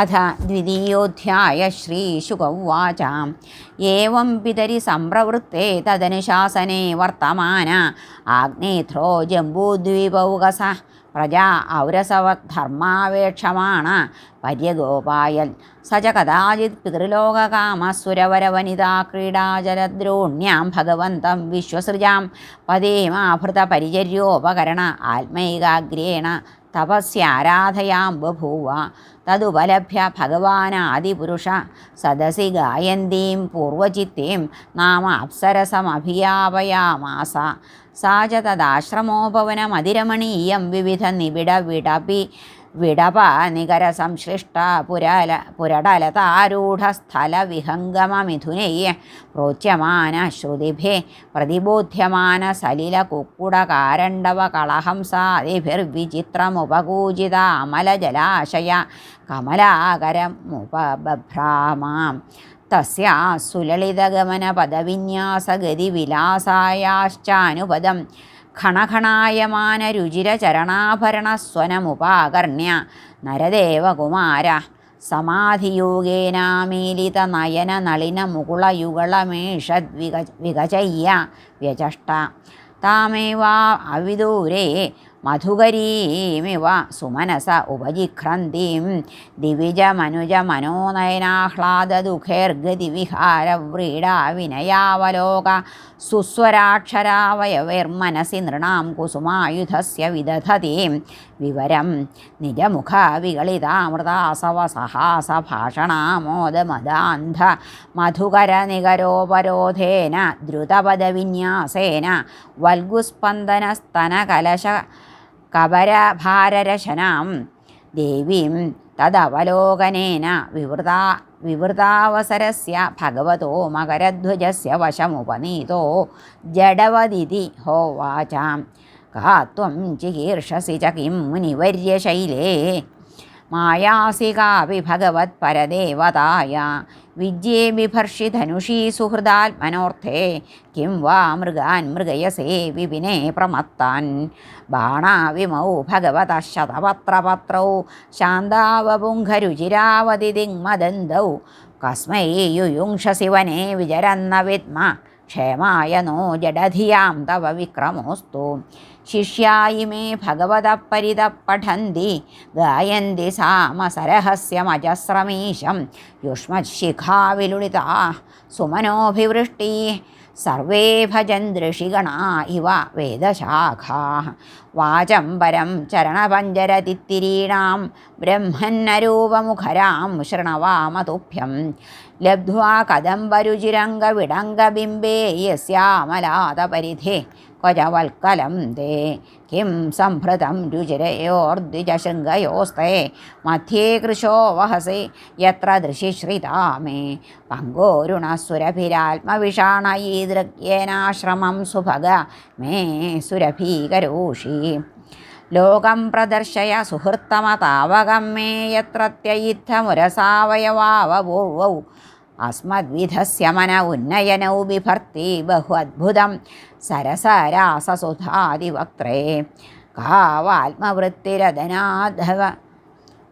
അഥ ദ്വിതീയോധ്യായ ശ്രീശുക ഉവാച ഏവം പിതരി സംപ്രവൃത്തെ തദനുശാസനെ വർത്തമാന. ആഗ്നേത്രോ ജംബൂദ്വീപൗകസ പ്രജാ ഔരസവധർമാവേക്ഷമാണ് പര്യഗോപായൻ സ ച കഥാചിത് പിതൃലോകകാമസുരവരവനിതാ ക്രീഡാചലദ്രോണ്യാം ഭഗവന്തം വിശ്വസൃജാം. പദേമാഭൃത പരിചര്യോപകരണ ആത്മൈകാഗ്രേണ തപസ്യാരാധയാം ബഭൂവ. തതുപലഭ്യ ഭഗവാനാദിപുരുഷ സദസി ഗായന്തീം പൂർവചിത്തീം നാമ അപ്സരസമഭിയാപയാമാസ സാ ച തദാശ്രമോപവനമതിരമണീയം വിവിധ നിബിഡ വിടപി വിടപ നികര സംശ്ലിഷ്ട പുരല പുരടലതാരൂഢസ്ഥലവിഹംഗമമിഥുനൈ പ്രോച്യമാന ശ്രുതിഭേ പ്രതിബോധ്യമാന സലില കുക്കുടകാരണ്ഡവ കളഹംസാദിഭിർവിചിത്രമുപകൂജിത അമലജലാശയ കമലാകരമുപഭ്രാമാം തസ്യാ സുലളിതഗമനപദവിന്യാസഗതിവിലാസായാശ്ചാനുപദം ഖണഖണായമാനരുചിരചരണാഭരണസ്വനമുപാകർണ്യ നരദേവകുമാര സമാധിയോഗേനാമീലിതനയനനളിനമുകുളയുഗളമേഷദ്വിക വികചയ്യ വ്യചഷ്ട താമേവാ അവിദൂരേ മധുകരീമിവ സുമനസ ഉപജിഘ്രന്തിം ദിവിജമനുജമനോനയനാഹ്ലാദദുഃഖേർഗതിവിഹാരവ്രീഡാ വിനയാവലോക സുസ്വരാക്ഷരാവയവൈർമനസി നൃണാം കുസുമായുധസ്യ വിദധതീം. വിവരം നിജമുഖ വികളിതാമൃതാസവ സഹാസ ഭാഷണാമോദമദാന്ധ മധുകരനികരോപരോധേന ദ്രുതപദവിന്യാസേന വൽഗുസ്പന്ദനസ്തനകലശ കബരഭാരരശനാം ദേവീം തദവലോകനേന വിവൃതാ വിവൃതാവസരസ്യ ഭഗവതോ മകരധ്വജസ്യ വശമുപനീതോ ജഡവദിതി ഹോവാചാം. കാ ത്വം ചികീർഷസി ച കിം മുനിവര്യശൈലേ മായാസി കാപി ഭഗവത്പരദേവതായ വിജ്യേ ബിഭർഷി ധനുഷീ സുഹൃദാത്മനോർത്ഥേ കിം വാ മൃഗാൻ മൃഗയസേ വിപിനെ പ്രമത്താൻ. ബാണാവിമൗ ഭഗവത ശതപത്രപത്രൗ ശാന്താവപുംഖരുചിരാവതിദിങ്മദന്തൗ കസ്മൈ യുയുംഷസി വനേ വിചരന്ന വിദ്മ ക്ഷേമായ നോ ജഡധിയാം തവ വിക്രമോസ്തു. ശിഷ്യായി മേ ഭഗവത പരിത പഠന്തി ഗായന്തി സാമസരഹസ്യമജസ്രമീശം യുഷ്മശിഖാവിലുളിതാ സുമനോഭിവൃഷ്ടി സർവേ ഭജന്തൃഷിഗണാ ഇവ വേദശാഖാ വാചം പരം ചരണപഞ്ചരതിത്തിരീണാം ബ്രഹ്മന്നരൂപമുഖരാം ശൃണവാമതുഭ്യം ലബ്ധ്വാ കദംബരുചിരംഗവിടംഗബിംബേ യസ്യാമലാതപരിധേ ക്വചവൽക്കലം തേ കിം സംഭൃതം രുചിരയോർദ്വിജശൃംഗയോസ്തേ മധ്യേ കൃശോ വഹസി. യത്ര ദൃശിശ്രിതാ മേ പങ്കോരുണസുരഭിരാത്മവിഷാണയീദൃഗ്യേനാശ്രമം സുഭഗ മേ സുരഭീകരോഷി. ലോകം പ്രദർശയ സുഹൃത്തമതാവകം മേ യത്രത്യയിദ്ധമുരസാവയവാവപൂർവൗ. അസ്മദ്വിധസ്യ മന ഉന്നയനൗ ബിഭർത്തി ബഹു അദ്ഭുതം സരസരാസസുധാതിവക്ത്രേ. കാ വാത്മവൃത്തിരദനാധവ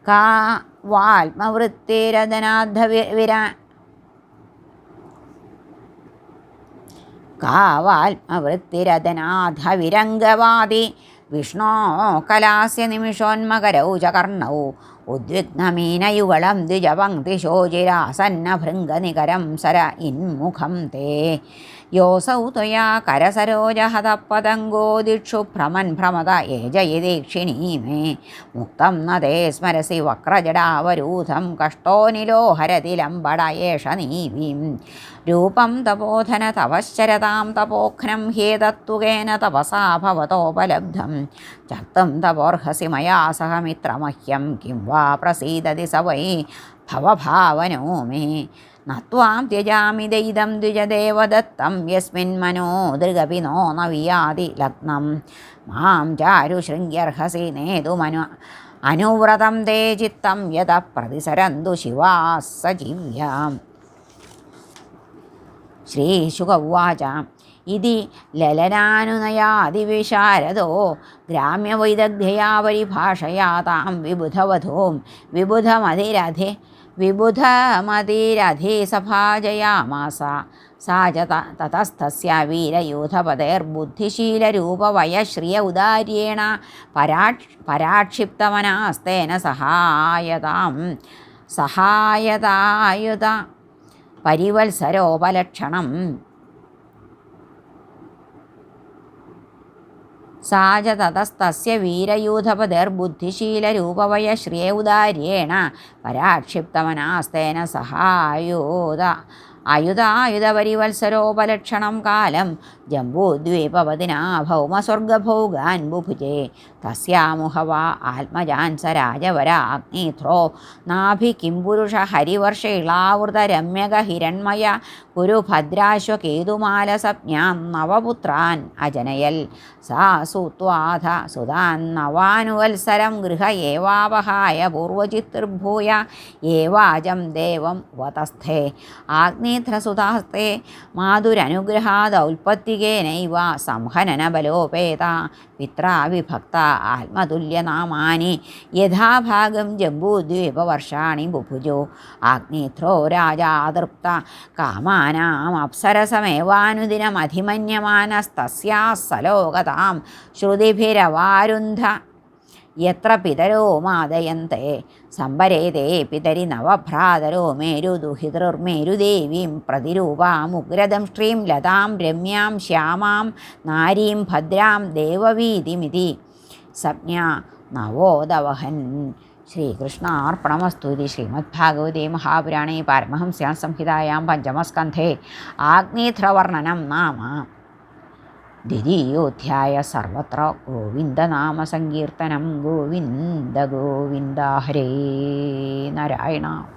കാ വാത്മവൃത്തിരദനാധവിര കാ വാത്മവൃത്തിരദനാധവിരംഗവാദി വിഷ്ണോ കലാസ്യ നിമിഷോന്മകരൗ ച കർണൗ ഉദ്വിഗ്നമീനയുഗളം ദ്വിജപങ്ക്തിശോചിരാസന്നഭൃംഗനികരം സര ഇന്മുഖം തേ. യോസൗ ത്വയാ കരസരോജഹതപതംഗോ ദിക്ഷു ഭ്രമൻ ഭ്രമത ഏജയദീക്ഷിണീ മേ മുക്തം നദേ സ്മരസി വക്രജടാവരൂധം വക്രജടാവരൂഥം കഷ്ടോനിലോഹരതി ലംബട ഏഷ നീവീം രൂപം തപോധന തപശ്ചരതാം തപോഘ്നം ഹേതത്വേന തപസാ ഭവതോപലബ്ധം ചർത്തും തപോർഹസി മയാ സഹ മിത്രമഹ്യം കിം വാ പ്രസീദതി സ വൈ ഭവഭാവനോ മേ. നത്വാം ത്യജാമി ദൈതം ദ്വിജദേവദത്തം യസ്മിൻ മനോ ദൃഗപി നോ നവിയാതി വിയാതി ലഗ്നം. മാം ചാരു ശൃംഗ്യർഹസി നേതുമനു അനുവ്രതം തേ ചിത്തം യത പ്രതിസരന്തു ശിവാ സജീവ്യാം. ശ്രീശുക ഉവാച. ഇതി ലലനാനുനയാതിവിശാരദോ ഗ്രാമ്യവൈദഗ്ധ്യയാ പരിഭാഷയാ താം വിബുധവധൂം വിബുധമതിരധി വിബുധമതിരധി സഭാജയാമാസ സാ ച ത- തതസ്ഥസ്യ വീരയൂഥപതേർബുദ്ധിശീലരൂപവയശ്രിയ ഉദാര്യേണ പരാക്ഷ പരാക്ഷിപ്തമനാസ്തേന സഹായതാം സഹായതായുധ പരിവത്സരോപലക്ഷണം സാ ച തതസ്തസ്യ വീരയൂഥപതിർബുദ്ധിശീലരൂപവയശ്രിയ ഉദാര്യേണ പരാക്ഷിപ്തമനാസ്തേന സഹായോത. അയുധായുധപരിവത്സരോപലക്ഷണം കാലം ജംബൂദ്വീപവതിനാ ഭൗമസ്വർഗഭോഗാൻ ബുഭുജേ തസ്യാമുഹവ ആത്മജാൻ സ രാജവരാഗ്നിധ്രോ നാഭി കിംപുരുഷ ഹരിവർഷ ഇളാവൃത രമ്യക ഹിരൺമയ കുരു ഭദ്രാശ്വകേതുമാലസജ്ഞാം നവപുത്രാൻ അജനയൽ. സാ സുത്വാധ സുതാൻ നവാനുവത്സരം ഗൃഹ ഏവാവഹായ പൂർവചിത്തിർഭൂയ ഏവാജം ദേവം വതസ്ഥേ. ആഗ്നേധ്രസുതാസ്തേ മാതുരനുഗ്രഹാദൗൽപത്തികേനൈവ സംഹനനബലോപേത പിത്രാ വിഭക്ത ആത്മതുല്യനാമാനി. യഥാഭാഗം ജംബൂദ്വീപവർഷാണി ബുഭുജോ. അഗ്നിത്രോ രാജാതൃപ്ത കാമാനാം അപ്സരസമേവാനുദിനമധിമന്യമാനസ്തസ്യാ സലോകതാം. ശ്രുതിഭിരവാരുന്ധ. യത്ര പിതരോ മാദയന്തെ സംഭരേതേ പിതരി നവഭ്രാതരോ മേരുദുഹിതൃർമേരുദേവീം പ്രതിരൂപാമുഗ്രദംഷ്ട്രീം ലതാം രമ്യാം ശ്യാമാം നാരീം ഭദ്രാം ദേവവീതിമിതി. संज्ञा नवोदवहन्। श्रीकृष्णार्पणमस्तु इति श्रीमद्भागवते महापुराणे पारमहंस्यां संहितायां पंचमस्कंधे आग्नेयध्रवर्णनं नाम। द्वितीयोऽध्याय सर्वत्र गोविन्दनामसङ्कीर्तनं गोविंद गोविंद हरे नारायण।